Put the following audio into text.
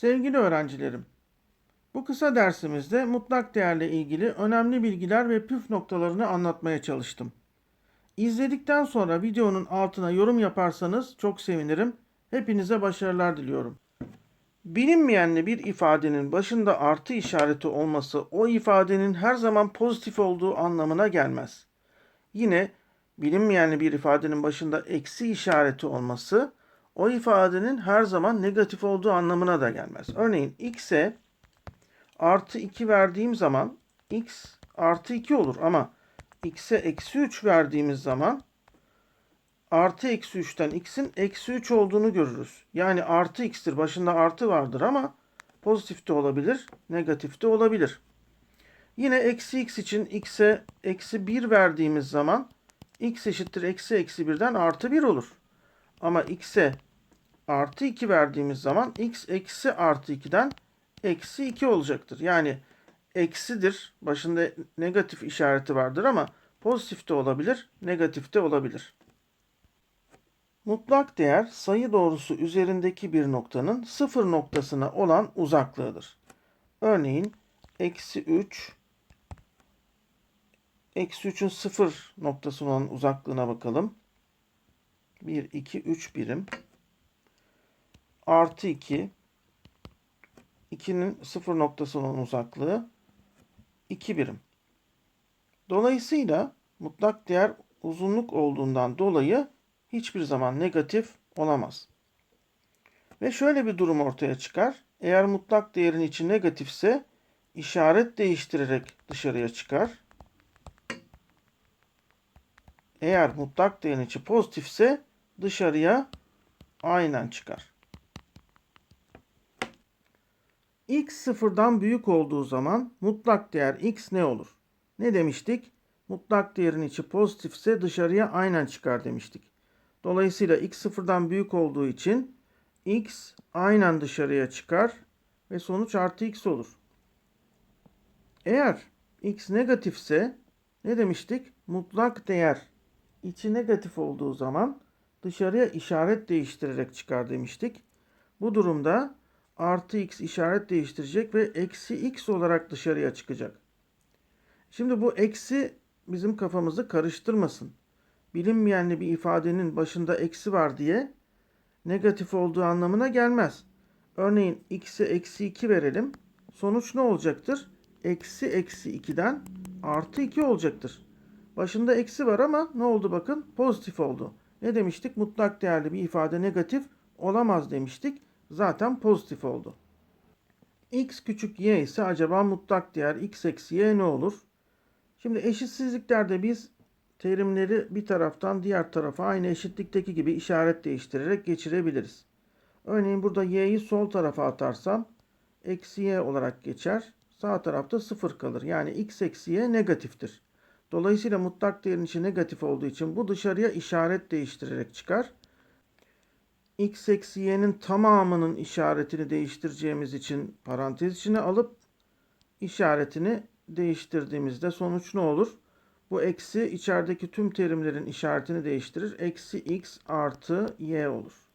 Sevgili öğrencilerim, bu kısa dersimizde mutlak değerle ilgili önemli bilgiler ve püf noktalarını anlatmaya çalıştım. İzledikten sonra videonun altına yorum yaparsanız çok sevinirim. Hepinize başarılar diliyorum. Bilinmeyenli bir ifadenin başında artı işareti olması o ifadenin her zaman pozitif olduğu anlamına gelmez. Yine bilinmeyenli bir ifadenin başında eksi işareti olması o ifadenin her zaman negatif olduğu anlamına da gelmez. Örneğin x'e artı 2 verdiğim zaman x artı 2 olur ama x'e eksi 3 verdiğimiz zaman artı eksi 3'ten x'in eksi 3 olduğunu görürüz. Yani artı x'tir başında artı vardır ama pozitif de olabilir negatif de olabilir. Yine eksi x için x'e eksi 1 verdiğimiz zaman x eşittir eksi eksi 1'den artı 1 olur. Ama x'e artı 2 verdiğimiz zaman x eksi artı 2'den eksi 2 olacaktır. Yani eksidir. Başında negatif işareti vardır ama pozitif de olabilir, negatif de olabilir. Mutlak değer sayı doğrusu üzerindeki bir noktanın sıfır noktasına olan uzaklığıdır. Örneğin eksi 3 eksi 3'ün sıfır noktasına olan uzaklığına bakalım. 1, 2, 3 birim. Artı 2 2'nin sıfır noktası olan uzaklığı 2 birim. Dolayısıyla mutlak değer uzunluk olduğundan dolayı hiçbir zaman negatif olamaz. Ve şöyle bir durum ortaya çıkar. Eğer mutlak değerin içi negatifse işaret değiştirerek dışarıya çıkar. Eğer mutlak değerin içi pozitifse dışarıya aynen çıkar. x sıfırdan büyük olduğu zaman mutlak değer x ne olur? Ne demiştik? Mutlak değerin içi pozitifse dışarıya aynen çıkar demiştik. Dolayısıyla x sıfırdan büyük olduğu için x aynen dışarıya çıkar ve sonuç artı x olur. Eğer x negatifse ne demiştik? Mutlak değer içi negatif olduğu zaman dışarıya işaret değiştirerek çıkar demiştik. Bu durumda artı x işaret değiştirecek ve eksi x olarak dışarıya çıkacak. Şimdi bu eksi bizim kafamızı karıştırmasın. Bilinmeyenli bir ifadenin başında eksi var diye negatif olduğu anlamına gelmez. Örneğin x'e eksi 2 verelim. Sonuç ne olacaktır? Eksi eksi 2'den artı 2 olacaktır. Başında eksi var ama ne oldu bakın? Pozitif oldu. Ne demiştik? Mutlak değerli bir ifade negatif olamaz demiştik. Zaten pozitif oldu. x küçük y ise acaba mutlak değer x eksi y ne olur? Şimdi eşitsizliklerde biz terimleri bir taraftan diğer tarafa aynı eşitlikteki gibi işaret değiştirerek geçirebiliriz. Örneğin burada y'yi sol tarafa atarsam eksi y olarak geçer. Sağ tarafta sıfır kalır. Yani x eksi y negatiftir. Dolayısıyla mutlak değerin içi negatif olduğu için bu dışarıya işaret değiştirerek çıkar. x eksi y'nin tamamının işaretini değiştireceğimiz için parantez içine alıp işaretini değiştirdiğimizde sonuç ne olur? Bu eksi içerideki tüm terimlerin işaretini değiştirir. Eksi x artı y olur.